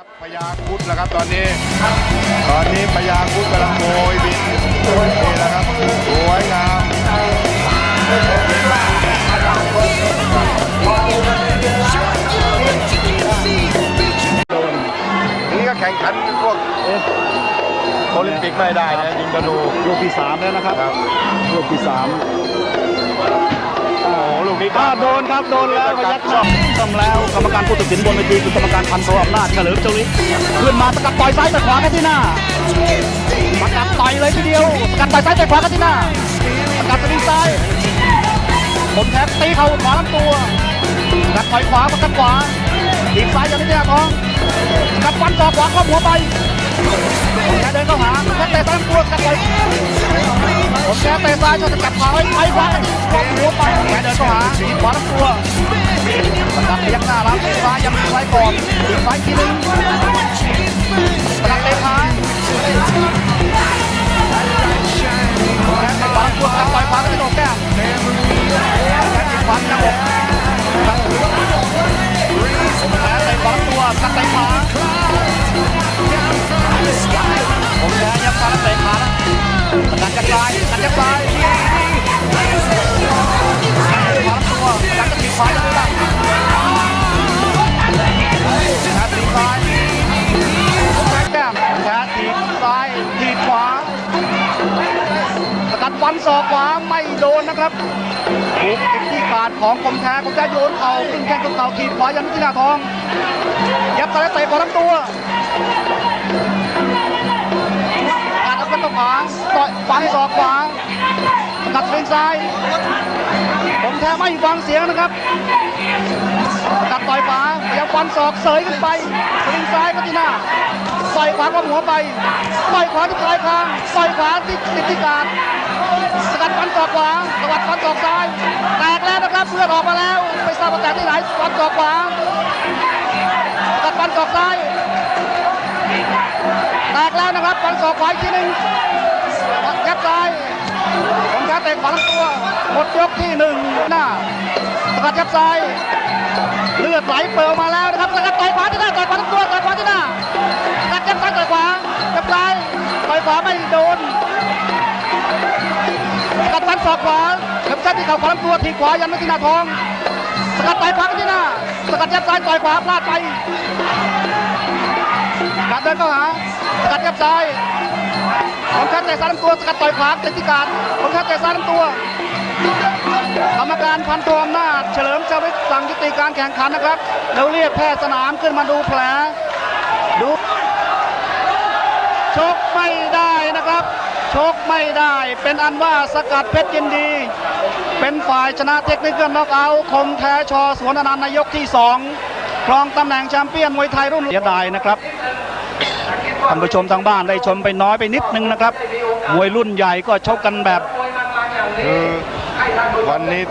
ครับพญาครุดแล้วครับตอนนี้ ตอนนี้พญาครุดกำลังโมยบินนี่แหละครับสวยงามนี่ก็แข่งขันพวกโอลิมปิกไม่ได้นะยิงธนูลูกที่สามแล้วนะครับ ครับ ลูกที่สามโอ้โหลูกนี้อ่าโดนครับโดนแล้วพยักชอบทำแล้วกรรมการผู้ตัดสินบนเวทีคือกรรมการพันโทอำนาจเฉลิมเจริตขึ้นมาสกัดต่อยซ้ายแต่ขวากันที่หน้าสกัดต่อยเลยทีเดียวสกัดต่อยซ้ายแต่ขวากันที่หน้าสกัดสลิงซ้ายผมแทบตีเข่าขวาลำตัวสกัดต่อยขวาสกัดขวาทีซ้ายอย่างนี้เนี่ยทองสกัดฟันต่อขวาเข้าหัวไปผมแค่เดินเข้าหาแค่เตะซ้ายลำตัวสกัดต่อย ผมแค่เตะซ้ายชนสกับขาไว้ไปขวากันกองหัวไปแกเดินเข้าหาทีขวาลำตัวสกัดพยังหน้ารับทีซ้ายยังมีไว้ก่อนทีซ้ายทีนึง ฟันศอกขวาไม่โดนนะครับถูกเป็นที่ขาดของคมแท้คมแท้โยนเข่าขึ้นแข้งกับเข่าขีดขวายันที่หน้าทอง ยับซ้ายเตะขวาทั้งตัวการเอาขึ้นตรงขวาต่อยฟันศอกขวากัดเลียงซ้าย ผมแท้ไม่ฟังเสียงนะครับกัดต่อยขวาพยายามฟันศอกเสยขึ้นไปสลิงซ้ายก็ที่หน้าต่อยขวาก็หัวไปต่อยขวาที่ปลายคางต่อยขวาที่ติดที่การสกัดฟันศอกขวาสกัดฟันศอกซ้าย แตกแล้วนะครับเพื่อนออกมาแล้วไม่ทราบว่าแตกที่ไหนฟันศอกขวาสกัดฟันศอกซ้าย แตกแล้วนะครับฟันศอกขวาอีกทีหนึ่งแคบซ้ายผมแค่เตะขวาลำตัว หมดยกที่หนึ่งหน้าสกัดแคบซ้าย เลือดไหลเปิดออกมาแล้วนะครับสกัดต่อยขวาที่หน้าต่อยขวาลำตัวต่อยขวาที่หน้าสกัดแคบซ้ายต่อยขวาแคบซ้ายต่อยขวาไม่โดนสกัดฟันศอกขวาแคบซ้ายที่เข่าขวาลำตัวทีขวายันไม่ที่หน้าท้องสกัดต่อยขวาที่หน้าสกัดแคบซ้ายต่อยขวาพลาดไปการเดินเข้าหาสกัดยับซ้ายผมแค่เตซ้ายลำตัวสกัดต่อยขวาติดที่การผมแค่เตซ้ายลำตัว การพันตัวอำนาจเฉลิมชวิตสั่งยุติการแข่งขันนะครับเราเรียกแพทย์สนามขึ้นมาดูแผล ดูชกไม่ได้นะครับ ชกไม่ได้ เป็นอันว่าสกัดเพชรยินดี เป็นฝ่ายชนะเทคนิคเกิลน็อกเอาท์คมแท้ชอสวนอนันต์นายกที่สองครองตำแหน่งแชมเปี้ยนมวยไทยรุ่นเสียดายนะครับท่านผู้ชมทางบ้านได้ชมไปน้อยไปนิดนึงนะครับ มวยรุ่นใหญ่ก็ชกกันแบบ คือวันนี้